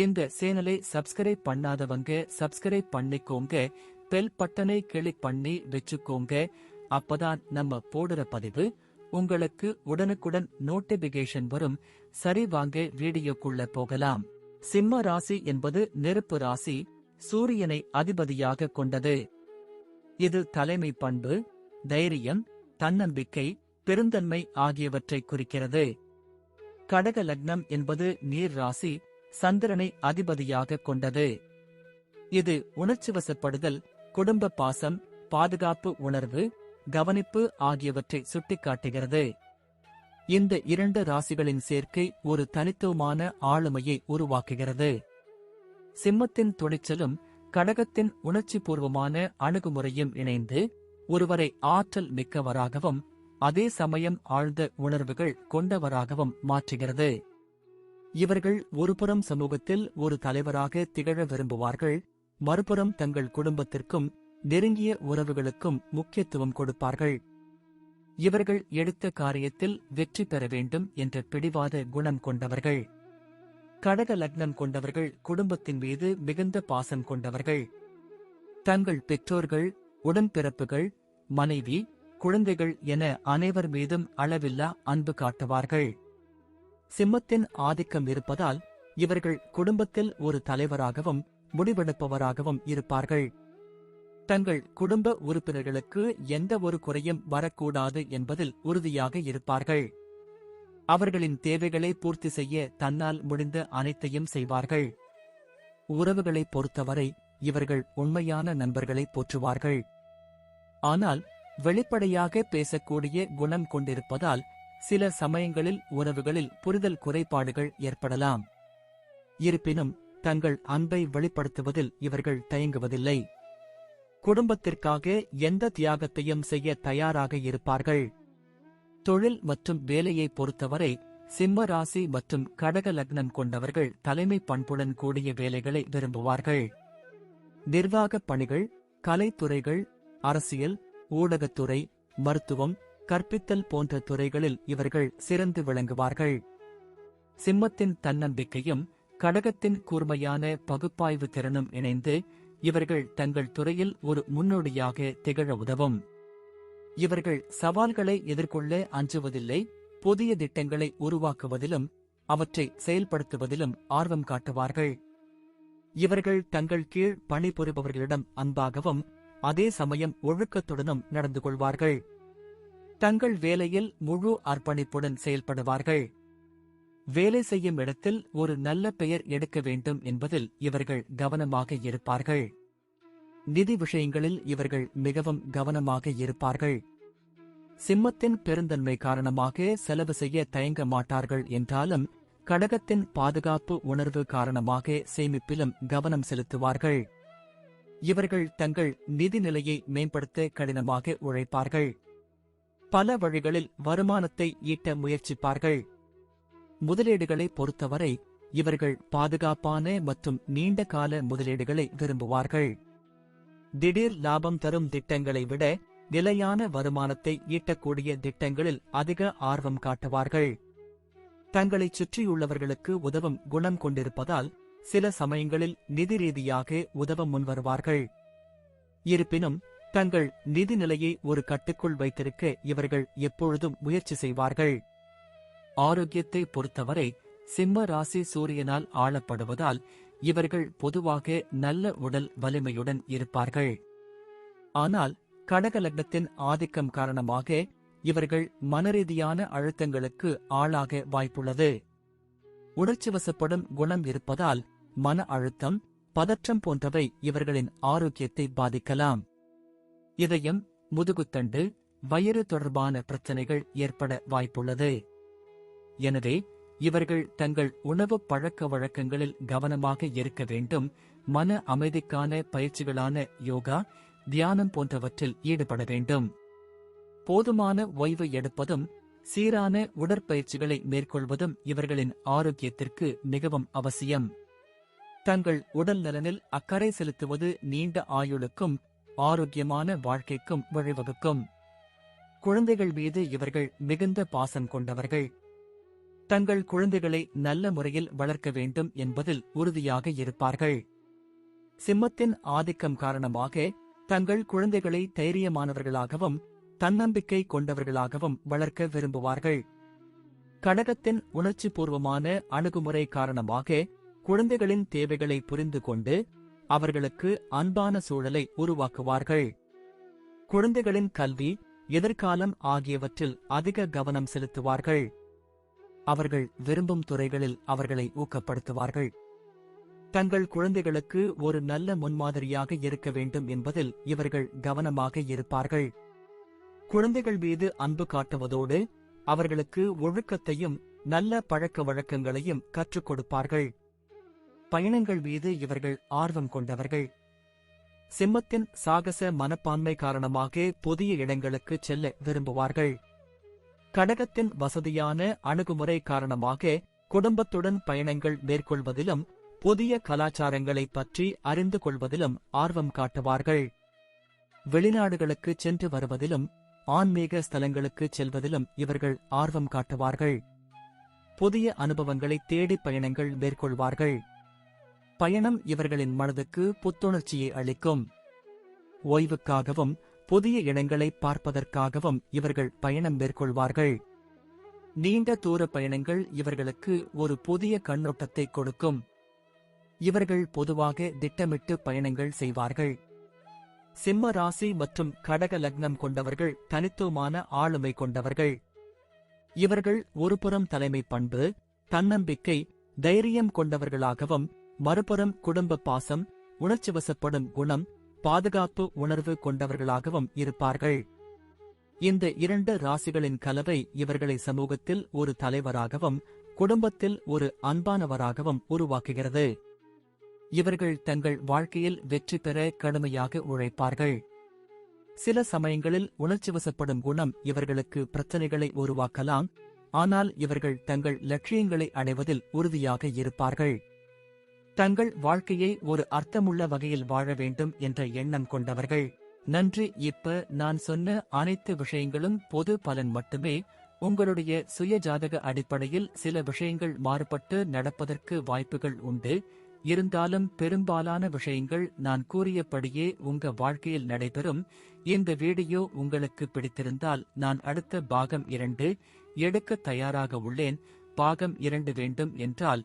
இந்த சேனலை சப்ஸ்கிரைப் பண்ணாதவங்க சப்ஸ்கிரைப் பண்ணிக்கோங்க. பெல் பட்டனை கிளிக் பண்ணி வச்சுக்கோங்க. அப்பதான் நம்ம போடுற பதிவு உங்களுக்கு உடனுக்குடன் நோட்டிபிகேஷன் வரும். சரி வாங்க வீடியோக்குள்ள போகலாம். சிம்ம ராசி என்பது நெருப்பு ராசி சூரியனை அதிபதியாக கொண்டது. இது தலைமை பண்பு தைரியம் தன்னம்பிக்கை பெருந்தன்மை ஆகியவற்றை குறிக்கிறது. கடக லக்னம் என்பது நீர் ராசி சந்திரனை அதிபதியாக கொண்டது. இது உணர்ச்சிவசப்படுதல் குடும்ப பாசம் பாதுகாப்பு உணர்வு கவனிப்பு ஆகியவற்றை சுட்டிக்காட்டுகிறது. இந்த இரண்டு ராசிகளின் சேர்க்கை ஒரு தனித்துவமான ஆளுமையை உருவாக்குகிறது. சிம்மத்தின் துணிச்சலும் கடகத்தின் உணர்ச்சிபூர்வமான அணுகுமுறையும் இணைந்து ஒருவரை ஆற்றல் மிக்கவராகவும் அதே சமயம் ஆழ்ந்த உணர்வுகள் கொண்டவராகவும் மாற்றுகிறது. இவர்கள் ஒருபுறம் சமூகத்தில் ஒரு தலைவராக திகழ விரும்புவார்கள் மறுபுறம் தங்கள் குடும்பத்திற்கும் நெருங்கிய உறவுகளுக்கும் முக்கியத்துவம் கொடுப்பார்கள். இவர்கள் எடுத்த காரியத்தில் வெற்றி பெற வேண்டும் என்ற பிடிவாத குணம் கொண்டவர்கள். கடக லக்னம் கொண்டவர்கள் குடும்பத்தின் மீது மிகுந்த பாசம் கொண்டவர்கள். தங்கள் பெற்றோர்கள் உடன்பிறப்புகள் மனைவி குழந்தைகள் என அனைவர் மீதும் அளவில்லா அன்பு காட்டுவார்கள். சிம்மத்தின் ஆதிக்கம் இருப்பதால் இவர்கள் குடும்பத்தில் ஒரு தலைவராகவும் முடிவெடுப்பவராகவும் இருப்பார்கள். தங்கள் குடும்ப உறுப்பினர்களுக்கு எந்த ஒரு குறையும் வரக்கூடாது என்பதில் உறுதியாக இருப்பார்கள். அவர்களின் தேவைகளை பூர்த்தி செய்ய தன்னால் முடிந்த அனைத்தையும் செய்வார்கள். உறவுகளை பொறுத்தவரை இவர்கள் உண்மையான நண்பர்களை போற்றுவார்கள். ஆனால் வெளிப்படையாக பேசக்கூடிய குணம் கொண்டிருப்பதால் சில சமயங்களில் உறவுகளில் புரிதல் குறைபாடுகள் ஏற்படலாம். இருப்பினும் தங்கள் அன்பை வெளிப்படுத்துவதில் இவர்கள் தயங்குவதில்லை. குடும்பத்திற்காக எந்த தியாகத்தையும் செய்ய தயாராக இருப்பார்கள். தொழில் மற்றும் வேலையை பொறுத்தவரை சிம்ம ராசி மற்றும் கடக லக்னம் கொண்டவர்கள் தலைமை பண்புடன் கூடிய வேலைகளை விரும்புவார்கள். நிர்வாகப் பணிகள் கலைத்துறைகள் அரசியல் ஊடகத்துறை மருத்துவம் கற்பித்தல் போன்ற துறைகளில் இவர்கள் சிறந்து விளங்குவார்கள். சிம்மத்தின் தன்னம்பிக்கையும் கடகத்தின் கூர்மையான பகுப்பாய்வு திறனும் இணைந்து இவர்கள் தங்கள் துறையில் ஒரு முன்னோடியாக திகழ உதவும். இவர்கள் சவால்களை எதிர்கொள்ள அஞ்சுவதில்லை புதிய திட்டங்களை உருவாக்குவதிலும் அவற்றை செயல்படுத்துவதிலும் ஆர்வம் காட்டுவார்கள். இவர்கள் தங்கள் கீழ் பணிபுரிபவர்களிடம் அன்பாகவும் அதே சமயம் ஒழுக்கத்துடனும் நடந்து கொள்வார்கள். தங்கள் வேலையில் முழு அர்ப்பணிப்புடன் செயல்படுவார்கள். வேலை செய்யும் இடத்தில் ஒரு நல்ல பெயர் எடுக்க வேண்டும் என்பதில் இவர்கள் கவனமாக இருப்பார்கள். நிதி விஷயங்களில் இவர்கள் மிகவும் கவனமாக இருப்பார்கள். சிம்மத்தின் பெருந்தன்மை காரணமாக செலவு செய்ய தயங்க மாட்டார்கள் என்றாலும் கடகத்தின் பாதுகாப்பு உணர்வு காரணமாக சேமிப்பிலும் கவனம் செலுத்துவார்கள். இவர்கள் தங்கள் நிதி நிலையை மேம்படுத்த கடினமாக உழைப்பார்கள். பல வழிகளில் வருமானத்தை ஈட்ட முயற்சிப்பார்கள். முதலீடுகளை பொறுத்தவரை இவர்கள் பாதுகாப்பான மற்றும் நீண்ட கால முதலீடுகளை விரும்புவார்கள். திடீர் லாபம் தரும் திட்டங்களை விட நிலையான வருமானத்தை ஈட்டக்கூடிய திட்டங்களில் அதிக ஆர்வம் காட்டுவார்கள். தங்களைச் சுற்றியுள்ளவர்களுக்கு உதவும் குணம் கொண்டிருப்பதால் சில சமயங்களில் நிதி ரீதியாக உதவ முன்வருவார்கள். இருப்பினும் தங்கள் நிதி நிலையை ஒரு கட்டுக்குள் வைத்திருக்க இவர்கள் எப்பொழுதும் முயற்சி செய்வார்கள். ஆரோக்கியத்தை பொறுத்தவரை சிம்ம ராசி சூரியனால் ஆளப்படுவதால் இவர்கள் பொதுவாக நல்ல உடல் வலிமையுடன் இருப்பார்கள். ஆனால் கடகலக்னத்தின் ஆதிக்கம் காரணமாக இவர்கள் மனரீதியான அழுத்தங்களுக்கு ஆளாக வாய்ப்புள்ளது. உணர்ச்சிவசப்படும் குணம் இருப்பதால் மன அழுத்தம் பதற்றம் போன்றவை இவர்களின் ஆரோக்கியத்தை பாதிக்கலாம். இதயம் முதுகுத்தண்டு வயிறு தொடர்பான பிரச்சனைகள் ஏற்பட வாய்ப்புள்ளது. எனவே இவர்கள் தங்கள் உணவு பழக்க வழக்கங்களில் கவனமாக இருக்க வேண்டும். மன அமைதிக்கான பயிற்சிகளான யோகா தியானம் போன்றவற்றில் ஈடுபட வேண்டும். போதுமான ஓய்வு எடுப்பதும் சீரான உடற்பயிற்சிகளை மேற்கொள்வதும் இவர்களின் ஆரோக்கியத்திற்கு மிகவும் அவசியம். தங்கள் உடல் நலனில் அக்கறை செலுத்துவது நீண்ட ஆயுளுக்கும் ஆரோக்கியமான வாழ்க்கைக்கும் வழிவகுக்கும். குழந்தைகள் மீது இவர்கள் மிகுந்த பாசம் கொண்டவர்கள். தங்கள் குழந்தைகளை நல்ல முறையில் வளர்க்க வேண்டும் என்பதில் உறுதியாக இருப்பார்கள். சிம்மத்தின் ஆதிக்கம் காரணமாக தங்கள் குழந்தைகளை தைரியமானவர்களாகவும் தன்னம்பிக்கை கொண்டவர்களாகவும் வளர்க்க விரும்புவார்கள். கடகத்தின் உணர்ச்சிபூர்வமான அணுகுமுறை காரணமாக குழந்தைகளின் தேவைகளை புரிந்து கொண்டு அவர்களுக்கு அன்பான சூழலை உருவாக்குவார்கள். குழந்தைகளின் கல்வி எதிர்காலம் ஆகியவற்றில் அதிக கவனம் செலுத்துவார்கள். அவர்கள் விரும்பும் துறைகளில் அவர்களை ஊக்கப்படுத்துவார்கள். தங்கள் குழந்தைகளுக்கு ஒரு நல்ல முன்மாதிரியாக இருக்க வேண்டும் என்பதில் இவர்கள் கவனமாக இருப்பார்கள். குழந்தைகள் மீது அன்பு காட்டுவதோடு அவர்களுக்கு ஒழுக்கத்தையும் நல்ல பழக்க வழக்கங்களையும் கற்றுக் கொடுப்பார்கள். பயணங்கள் மீது இவர்கள் ஆர்வம் கொண்டவர்கள். சிம்மத்தின் சாகச மனப்பான்மை காரணமாக புதிய இடங்களுக்கு செல்ல விரும்புவார்கள். கடகத்தின் வசதியான அணுகுமுறை காரணமாக குடும்பத்துடன் பயணங்கள் மேற்கொள்வதிலும் புதிய கலாச்சாரங்களைப் பற்றி அறிந்து கொள்வதிலும் ஆர்வம் காட்டுவார்கள். வெளிநாடுகளுக்கு சென்று வருவதிலும் ஆன்மீக ஸ்தலங்களுக்கு செல்வதிலும் இவர்கள் ஆர்வம் காட்டுவார்கள். புதிய அனுபவங்களை தேடி பயணங்கள் மேற்கொள்வார்கள். பயணம் இவர்களின் மனதுக்கு புத்துணர்ச்சியை அளிக்கும். ஓய்வுக்காகவும் புதிய இடங்களை பார்ப்பதற்காகவும் இவர்கள் பயணம் மேற்கொள்வார்கள். நீண்ட தூர பயணங்கள் இவர்களுக்கு ஒரு புதிய கண்ணோட்டத்தை கொடுக்கும். இவர்கள் பொதுவாக திட்டமிட்டு பயணங்கள் செய்வார்கள். சிம்ம ராசி மற்றும் கடக லக்னம் கொண்டவர்கள் தனித்துவமான ஆளுமை கொண்டவர்கள். இவர்கள் ஒருபுறம் தலைமை பண்பு தன்னம்பிக்கை தைரியம் கொண்டவர்களாகவும் மறுபுறம் குடும்ப பாசம் உணர்ச்சிவசப்படும் குணம் பாதுகாப்பு உணர்வு கொண்டவர்களாகவும் இருப்பார்கள். இந்த இரண்டு ராசிகளின் கலவை இவர்களை சமூகத்தில் ஒரு தலைவராகவும் குடும்பத்தில் ஒரு அன்பானவராகவும் உருவாக்குகிறது. இவர்கள் தங்கள் வாழ்க்கையில் வெற்றி பெற கடுமையாக உழைப்பார்கள். சில சமயங்களில் உணர்ச்சிவசப்படும் குணம் இவர்களுக்கு பிரச்சனைகளை உருவாக்கலாம் ஆனால் இவர்கள் தங்கள் லட்சியங்களை அடைவதில் உறுதியாக இருப்பார்கள். தங்கள் வாழ்க்கையை ஒரு அர்த்தமுள்ள வகையில் வாழ வேண்டும் என்ற எண்ணம் கொண்டவர்கள். நன்றி. இப்ப நான் சொன்ன அனைத்து விஷயங்களும் பொது பலன் மட்டுமே. உங்களுடைய சுய ஜாதக அடிப்படையில் சில விஷயங்கள் மாறுபட்டு நடப்பதற்கு வாய்ப்புகள் உண்டு. இருந்தாலும் பெரும்பாலான விஷயங்கள் நான் கூறியபடியே உங்க வாழ்க்கையில் நடைபெறும். இந்த வீடியோ உங்களுக்கு பிடித்திருந்தால் நான் அடுத்த பாகம் இரண்டு எடுக்க தயாராக உள்ளேன். பாகம் இரண்டு வேண்டும் என்றால்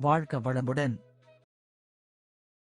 வாழ்க வளமுடன்.